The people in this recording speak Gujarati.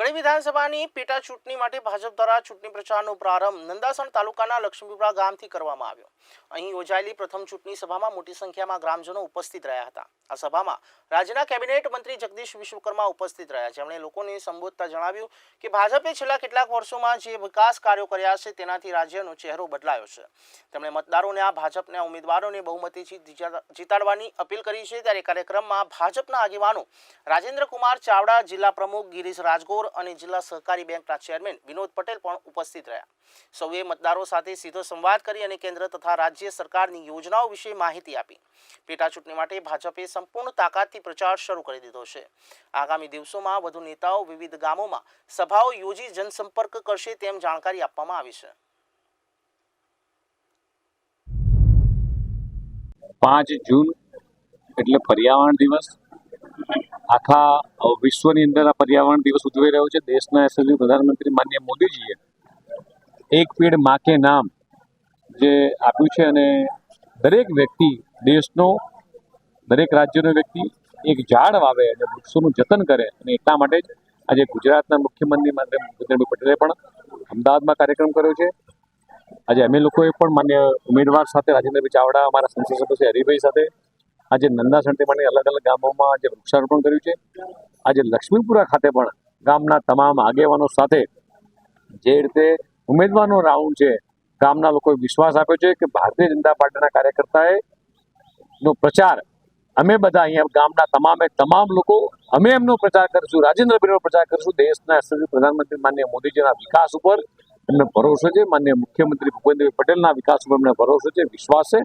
કડી વિધાનસભાની પેટા ચૂંટણી માટે ભાજપ દ્વારા ચૂંટણી પ્રચારનો પ્રારંભ નંદાસણ તાલુકાના લક્ષ્મીપુરા ગામથી કરવામાં આવ્યો. અહીં યોજાયેલી પ્રથમ ચૂંટણી સભામાં મોટી સંખ્યામાં ગ્રામજનો ઉપસ્થિત રહ્યા હતા. આ સભામાં રાજ્યના કેબિનેટ મંત્રી જગદીશ વિશ્વકર્મા ઉપસ્થિત રહ્યા. જેમણે લોકોને સંબોધતા જણાવ્યું કે ભાજપે છેલ્લા કેટલાક વર્ષોમાં જે વિકાસ કાર્યો કર્યા છે તેનાથી રાજ્યનો ચહેરો બદલાયો છે. તેમણે મતદારોને આ ભાજપના ઉમેદવારોને બહુમતીથી જીતા- જીતાડવાની અપીલ કરી છે. ત્યારે કાર્યક્રમમાં ભાજપના આગેવાનો રાજેન્દ્ર કુમાર ચાવડા, જિલ્લા પ્રમુખ ગિરીશ રાજગોર અને જિલ્લા સહકારી બેંકના ચેરમેન વિનોદ પટેલ પણ ઉપસ્થિત રહ્યા. સૌએ મતદારો સાથે સીધો સંવાદ કરી અને કેન્દ્ર તથા રાજ્ય સરકારની યોજનાઓ વિશે માહિતી આપી. પેટા ચૂંટણી માટે ભાજપે સંપૂર્ણ તાકાતથી પ્રચાર શરૂ કરી દીધો છે. આગામી દિવસોમાં વધુ નેતાઓ વિવિધ ગામોમાં સભાઓ યોજી જનસંપર્ક કરશે તેમ જાણકારી આપવામાં આવી છે. પાંચ જૂન એટલે પર્યાવરણ દિવસ. આખા વિશ્વની અંદર આ પર્યાવરણ દિવસ ઉજવાઈ રહ્યો છે. દેશના યશસ્વી પ્રધાનમંત્રી માનનીય મોદીજીએ એક પેડમાં કે નામ જે આપ્યું છે અને દરેક વ્યક્તિ, દેશનો, દરેક રાજ્યનો વ્યક્તિ એક ઝાડ વાવે અને વૃક્ષોનું જતન કરે અને એટલા માટે જ આજે ગુજરાતના મુખ્યમંત્રી માનનીય ભૂપેન્દ્રભાઈ પટેલે પણ અમદાવાદમાં કાર્યક્રમ કર્યો છે. આજે અમે લોકોએ પણ માન્ય ઉમેદવાર સાથે રાજેન્દ્રભાઈ ચાવડા, અમારા સંસદ સભ્ય હરિભાઈ સાથે આજે નંદા સંટેમાની અલગ અલગ ગામોમાં આજે વૃક્ષારોપણ કર્યું છે. આજે લક્ષ્મીપુરા ખાતે પણ ગામના તમામ આગેવાનો સાથે જે રીતે ઉમેદવારનો રાઉન્ડ છે, ગામના લોકોએ વિશ્વાસ આપ્યો છે કે ભારતીય જનતા પાર્ટીના કાર્યકર્તાએ નો પ્રચાર અમે બધા અહીંયા ગામના તમામે તમામ લોકો, અમે એમનો પ્રચાર કરીશું રાજેન્દ્રભાઈનો પ્રચાર કરીશું. દેશના પ્રધાનમંત્રી માન્ય મોદીજીના વિકાસ ઉપર એમને ભરોસો છે. માન્ય મુખ્યમંત્રી ભૂપેન્દ્રભાઈ પટેલના વિકાસ ઉપર એમને ભરોસો છે, વિશ્વાસ છે.